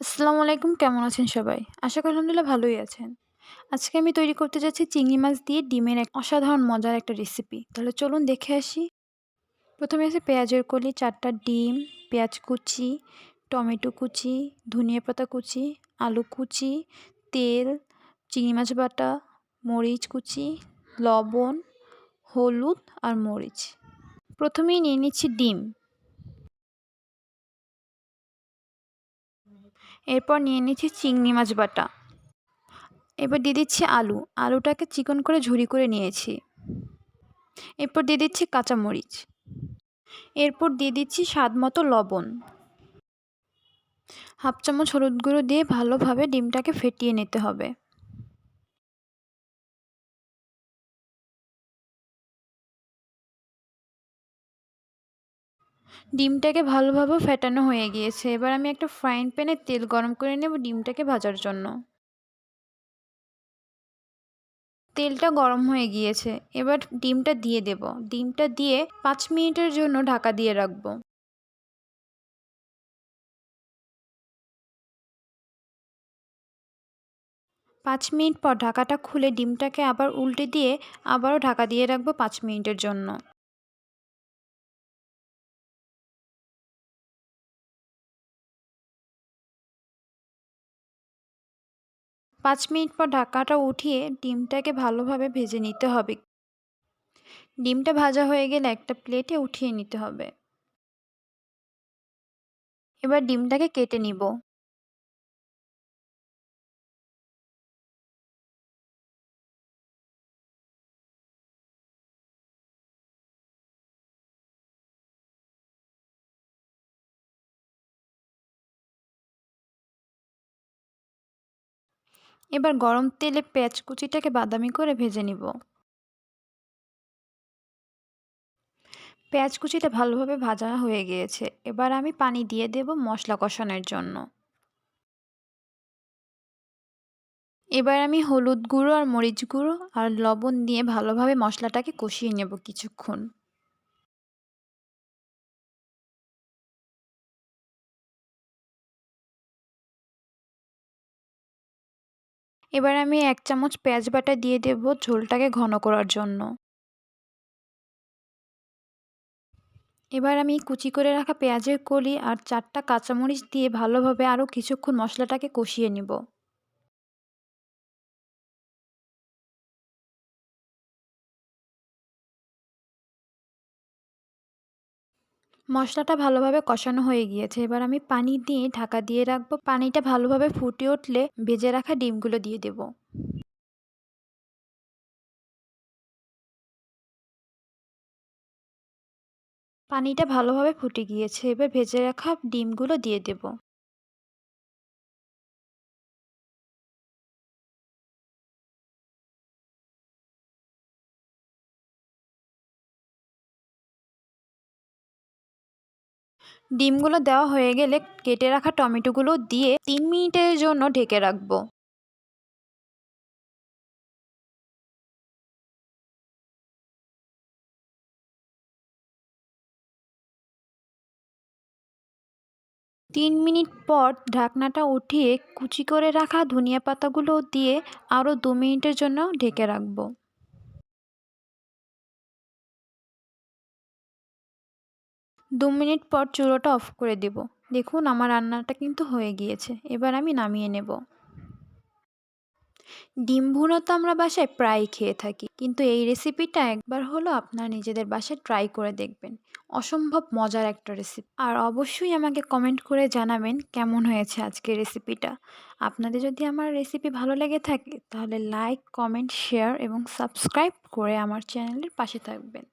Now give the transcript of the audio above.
আসসালামু আলাইকুম, কেমন আছেন সবাই? আশা করি আলহামদুলিল্লাহ ভালোই আছেন। আজকে আমি তৈরি করতে যাচ্ছি চিংড়ি মাছ দিয়ে ডিমের এক অসাধারণ মজার একটা রেসিপি তাহলে চলুন দেখে আসি। প্রথমে আছে পেঁয়াজের কলি, চারটা ডিম, পেঁয়াজ কুচি, টমেটো কুচি, ধনিয়া পাতা কুচি, আলু কুচি, তেল, চিংড়ি মাছ বাটা, মরিচ কুচি, লবণ, হলুদ আর মরিচ। প্রথমেই নিয়ে নিচ্ছি ডিম। এরপর নিয়ে নিচ্ছি চিংড়ি মাছ বাটা। এবার দিয়ে দিচ্ছি আলু। আলুটাকে চিকন করে ঝুরি করে নিয়েছি। এরপর দিয়ে দিচ্ছি কাঁচামরিচ। এরপর দিয়ে দিচ্ছি স্বাদ মতো লবণ। হাফ চামচ হলুদ গুঁড়ো দিয়ে ভালোভাবে ডিমটাকে ফেটিয়ে নিতে হবে। ডিমটাকে ভালোভাবে ফেটানো হয়ে গিয়েছে। এবার আমি একটা ফ্রাইং প্যানে তেল গরম করে নেব ডিমটাকে ভাজার জন্য। তেলটা গরম হয়ে গিয়েছে। এবার ডিমটা দিয়ে দেব। ডিমটা দিয়ে পাঁচ মিনিটের জন্য ঢাকা দিয়ে রাখব। পাঁচ মিনিট পর ঢাকাটা খুলে ডিমটাকে আবার উল্টে দিয়ে আবারও ঢাকা দিয়ে রাখব পাঁচ মিনিটের জন্য। পাঁচ মিনিট পর ঢাকাটা উঠিয়ে ডিমটাকে ভালোভাবে ভেজে নিতে হবে। ডিমটা ভাজা হয়ে গেলে একটা প্লেটে উঠিয়ে নিতে হবে। এবার ডিমটাকে কেটে নিব। এবার গরম তেলে পেঁয়াজ কুচিটাকে বাদামি করে ভেজে নিব। পেঁয়াজ কুচিটা ভালোভাবে ভাজা হয়ে গিয়েছে। এবার আমি পানি দিয়ে দেব মশলা কষানোর জন্য। এবার আমি হলুদ গুঁড়ো আর মরিচ গুঁড়ো আর লবণ দিয়ে ভালোভাবে মশলাটাকে কষিয়ে নেব কিছুক্ষণ। এবার আমি এক চামচ পেঁয়াজ বাটা দিয়ে দেব ঝোলটাকে ঘন করার জন্য। এবার আমি কুচি করে রাখা পেঁয়াজের কলি আর চারটা কাঁচামরিচ দিয়ে ভালোভাবে আরও কিছুক্ষণ মশলাটাকে কষিয়ে নিব। মশলাটা ভালোভাবে কষানো হয়ে গিয়েছে। এবার আমি পানি দিয়ে ঢাকা দিয়ে রাখব। পানিটা ভালোভাবে ফুটে উঠলে ভেজে রাখা ডিমগুলো দিয়ে দেব। পানিটা ভালোভাবে ফুটে গিয়েছে। এবার ভেজে রাখা ডিমগুলো দিয়ে দেব। ডিমগুলো দেওয়া হয়ে গেলে কেটে রাখা টমেটোগুলো দিয়ে তিন মিনিটের জন্য ঢেকে রাখব। তিন মিনিট পর ঢাকনাটা উঠিয়ে কুচি করে রাখা ধনিয়া পাতাগুলো দিয়ে আরও দু মিনিটের জন্য ঢেকে রাখব। দু মিনিট পর চুলোটা অফ করে দেব। দেখুন আমার রান্নাটা কিন্তু হয়ে গিয়েছে। এবার আমি নামিয়ে নেব। ডিম ভুনো তো আমরা বাসায় প্রায় খেয়ে থাকি। কিন্তু এই রেসিপিটা একবার হলো আপনারা নিজেদের বাসায় ট্রাই করে দেখবেন। অসম্ভব মজার একটা রেসিপি। আর অবশ্যই আমাকে কমেন্ট করে জানাবেন কেমন হয়েছে আজকের রেসিপিটা। আপনাদের যদি আমার রেসিপি ভালো লেগে থাকে, তাহলে লাইক, কমেন্ট, শেয়ার এবং সাবস্ক্রাইব করে আমার চ্যানেলের পাশে থাকবেন।